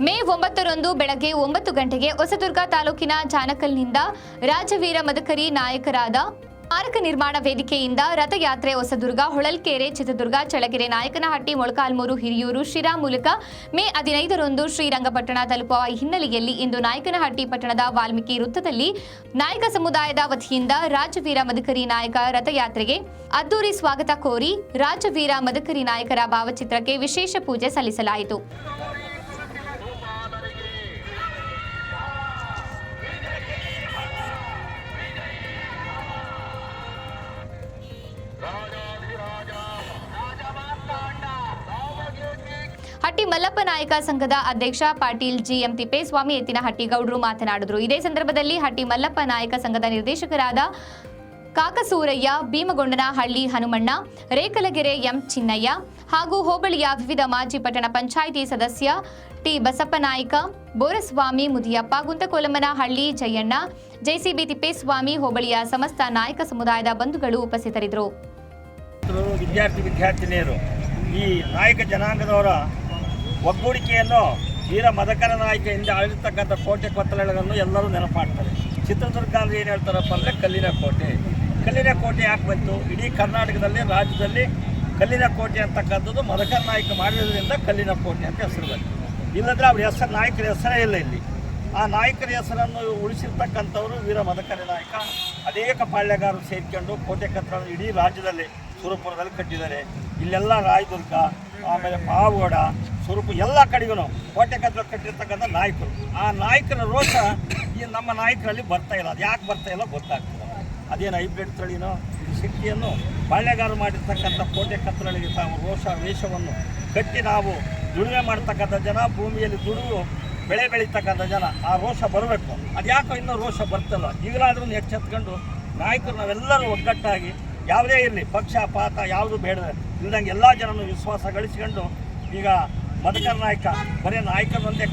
ಐದರಂದು ಬೆಳಗ್ಗೆ ಒಂಬತ್ತು ಗಂಟೆಗೆ ಹೊಸದುರ್ಗ ತಾಲೂಕಿನ ಜಾನಕಲ್ನಿಂದ ರಾಜವೀರ ಮದಕರಿ ನಾಯಕರಾದ ಸ್ಮಾರಕ ನಿರ್ಮಾಣ ವೇದಿಕೆಯಿಂದ ರಥಯಾತ್ರೆ ಹೊಸದುರ್ಗ, ಹೊಳಲ್ಕೆರೆ, ಚಿತ್ರದುರ್ಗ ಚಳಗೆರೆ ನಾಯಕನಹಟ್ಟಿ, ಮೊಳಕಾಲ್ಮೂರು, ಹಿರಿಯೂರು, ಶಿರಾ ಮೂಲಕ ಮೇ ಹದಿನೈದರಂದು ಶ್ರೀರಂಗಪಟ್ಟಣ ತಲುಪುವ ಹಿನ್ನೆಲೆಯಲ್ಲಿ ಇಂದು ನಾಯಕನಹಟ್ಟಿ ಪಟ್ಟಣದ ವಾಲ್ಮೀಕಿ ವೃತ್ತದಲ್ಲಿ ನಾಯಕ ಸಮುದಾಯದ ವತಿಯಿಂದ ರಾಜವೀರ ಮದಕರಿ ನಾಯಕ ರಥಯಾತ್ರೆಗೆ ಅದ್ದೂರಿ ಸ್ವಾಗತ ಕೋರಿ ರಾಜವೀರ ಮದಕರಿ ನಾಯಕರ ಭಾವಚಿತ್ರಕ್ಕೆ ವಿಶೇಷ ಪೂಜೆ ಸಲ್ಲಿಸಲಾಯಿತು. ಹಟ್ಟಿ ಮಲ್ಲಪ್ಪ ನಾಯಕ ಸಂಘದ ಅಧ್ಯಕ್ಷ ಪಾಟೀಲ್ ಜಿಎಂ ತಿಪ್ಪೇಸ್ವಾಮಿ ಎತ್ತಿನ ಹಟ್ಟಿಗೌಡರು ಮಾತನಾಡಿದರು. ಇದೇ ಸಂದರ್ಭದಲ್ಲಿ ಹಟ್ಟಿ ಮಲ್ಲಪ್ಪ ನಾಯಕ ಸಂಘದ ನಿರ್ದೇಶಕರಾದ ಕಾಕಸೂರಯ್ಯ, ಭೀಮಗೊಂಡನಹಳ್ಳಿ ಹನುಮಣ್ಣ ರೇಕಲಗೆರೆ ಎಂ ಚಿನ್ನಯ್ಯ ಹಾಗೂ ಹೋಬಳಿಯ ವಿವಿಧ ಮಾಜಿ ಪಟ್ಟಣ ಪಂಚಾಯಿತಿ ಸದಸ್ಯ ಟಿ ಬಸಪ್ಪನಾಯಕ ಬೋರಸ್ವಾಮಿ ಮುದಿಯಪ್ಪ, ಗುಂತಕೋಲಮ್ಮನಹಳ್ಳಿ ಜಯಣ್ಣ, ಜೆಸಿಬಿ ತಿಪ್ಪೇಸ್ವಾಮಿ ಹೋಬಳಿಯ ಸಮಸ್ತ ನಾಯಕ ಸಮುದಾಯದ ಬಂಧುಗಳು ಉಪಸ್ಥಿತರಿದ್ದರು. ವಿದ್ಯಾರ್ಥಿ ವಿದ್ಯಾರ್ಥಿನಿಯರು, ಈ ನಾಯಕ ಜನಾಂಗದವರ ಒಗ್ಗೂಡಿಕೆಯನ್ನು ವೀರ ಮದಕರ ನಾಯಕಿಯಿಂದ ಆಳಿರ್ತಕ್ಕಂಥ ಕೋಟೆ ಕೊತ್ತಲೆಗಳನ್ನು ಎಲ್ಲರೂ ನೆನಪಾಡ್ತಾರೆ ಚಿತ್ರದುರ್ಗ ಅಂದ್ರೆ ಏನು ಹೇಳ್ತಾರಪ್ಪ ಅಂದರೆ ಕಲ್ಲಿನ ಕೋಟೆ. ಕಲ್ಲಿನ ಕೋಟೆ ಯಾಕೆ ಬಂತು? ಇಡೀ ಕರ್ನಾಟಕದಲ್ಲಿ, ರಾಜ್ಯದಲ್ಲಿ ಕಲ್ಲಿನ ಕೋಟೆ ಅಂತಕ್ಕಂಥದ್ದು ಮದಕರ ನಾಯಕ ಮಾಡಿರೋದ್ರಿಂದ ಕಲ್ಲಿನ ಕೋಟೆ ಅಂತ ಹೆಸರು ಬಂತು. ಇಲ್ಲಂದ್ರೆ ಅವ್ರ ಹೆಸರು, ನಾಯಕರ ಹೆಸರೇ ಇಲ್ಲ ಇಲ್ಲಿ. ಆ ನಾಯಕರ ಹೆಸರನ್ನು ಉಳಿಸಿರ್ತಕ್ಕಂಥವರು ವೀರ ಮದಕರ ನಾಯಕ. ಅನೇಕ ಪಾಳ್ಯಗಾರರು ಸೇರಿಕೊಂಡು ಕೋಟೆ ಕತ್ತಲನ್ನು ಇಡೀ ರಾಜ್ಯದಲ್ಲಿ, ಸುರಪುರದಲ್ಲಿ ಕಟ್ಟಿದ್ದಾರೆ. ಇಲ್ಲೆಲ್ಲ ರಾಯದುರ್ಗ, ಆಮೇಲೆ ಪಾವಗಡ ಸುರಪು ಎಲ್ಲ ಕಡೆಗೂ ಕೋಟೆ ಕದ್ರ ಕಟ್ಟಿರ್ತಕ್ಕಂಥ ನಾಯಕರು. ಆ ನಾಯಕನ ರೋಷ ಈ ನಮ್ಮ ನಾಯಕರಲ್ಲಿ ಬರ್ತಾ ಇಲ್ಲ. ಅದು ಯಾಕೆ ಬರ್ತಾ ಇಲ್ಲ ಗೊತ್ತಾಗ್ತದೆ ಅದೇನು ಹೈಬ್ರಿಡ್ ತಳಿನೋ ಶಕ್ತಿಯನ್ನು ಬಾಳ್ಯಗಾರ ಮಾಡಿರ್ತಕ್ಕಂಥ ಕೋಟೆ ಕತ್ತಲಿಗೆ ತಾವು ರೋಷ ವೇಷವನ್ನು ಕಟ್ಟಿ ನಾವು ದುಡಿಮೆ ಮಾಡ್ತಕ್ಕಂಥ ಜನ, ಭೂಮಿಯಲ್ಲಿ ದುಡಿದು ಬೆಳೆ ಬೆಳೀತಕ್ಕಂಥ ಜನ, ಆ ರೋಷ ಬರಬೇಕು. ಅದು ಯಾಕೋ ಇನ್ನೂ ರೋಷ ಬರ್ತಲ್ಲ. ಈಗಲಾದ್ರೂ ಎಚ್ಚೆತ್ಕೊಂಡು ನಾಯಕರು ನಾವೆಲ್ಲರೂ ಒಗ್ಗಟ್ಟಾಗಿ ಯಾವುದೇ ಇರಲಿ, ಪಕ್ಷ, ಪಾತ, ಯಾವುದು ಬೇಡ. ಇಲ್ದಂಗೆ ಎಲ್ಲ ಜನನೂ ವಿಶ್ವಾಸ ಗಳಿಸ್ಕೊಂಡು ಈಗ ಮದಕರ ನಾಯಕ, ಬರೀ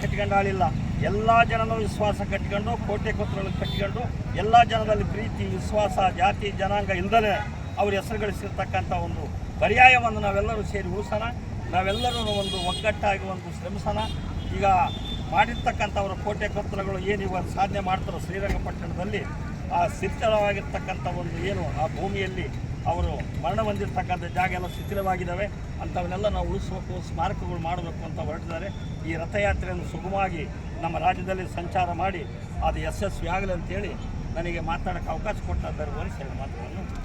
ಕಟ್ಕೊಂಡು ಆಳಿಲ್ಲ ಎಲ್ಲ ಜನನೂ ವಿಶ್ವಾಸ ಕಟ್ಕೊಂಡು ಕೋಟೆ ಕೊತ್ತರೊಳಗೆ ಕಟ್ಕೊಂಡು ಎಲ್ಲ ಜನರಲ್ಲಿ ಪ್ರೀತಿ, ವಿಶ್ವಾಸ, ಜಾತಿ, ಜನಾಂಗ ಇಲ್ಲದೇ ಅವ್ರ ಹೆಸರು ಗಳಿಸಿರ್ತಕ್ಕಂಥ ಒಂದು ಪರ್ಯಾಯವನ್ನು ನಾವೆಲ್ಲರೂ ಸೇರಿ ಉಳಿಸೋಣ. ನಾವೆಲ್ಲರೂ ಒಂದು ಒಗ್ಗಟ್ಟಾಗಿ ಒಂದು ಶ್ರಮಿಸೋಣ. ಈಗ ಮಾಡಿರ್ತಕ್ಕಂಥವರ ಕೋಟೆ ಕೊತ್ತಲಗಳು ಏನು ಇವಾಗ ಸಾಧನೆ ಮಾಡ್ತಾರೋ ಶ್ರೀರಂಗಪಟ್ಟಣದಲ್ಲಿ, ಆ ಸ್ಥಿರವಾಗಿರ್ತಕ್ಕಂಥ ಒಂದು ಏನು ಆ ಭೂಮಿಯಲ್ಲಿ ಅವರು ಮರಣ ಹೊಂದಿರ್ತಕ್ಕಂಥ ಜಾಗ ಎಲ್ಲ ಶಿಥಿಲವಾಗಿದ್ದಾವೆ. ಅಂಥವನ್ನೆಲ್ಲ ನಾವು ಉಳಿಸಬೇಕು, ಸ್ಮಾರಕಗಳು ಮಾಡಬೇಕು ಅಂತ ಹೊರಟಿದ್ದಾರೆ. ಈ ರಥಯಾತ್ರೆಯನ್ನು ಸುಗಮವಾಗಿ ನಮ್ಮ ರಾಜ್ಯದಲ್ಲಿ ಸಂಚಾರ ಮಾಡಿ, ಅದು ಯಶಸ್ವಿ ಆಗಲಿ ಅಂತೇಳಿ ನನಗೆ ಮಾತಾಡೋಕ್ಕೆ ಅವಕಾಶ ಕೊಟ್ಟ ಧರ್ಮವನ್ನು ಮಾತುಗಳನ್ನು.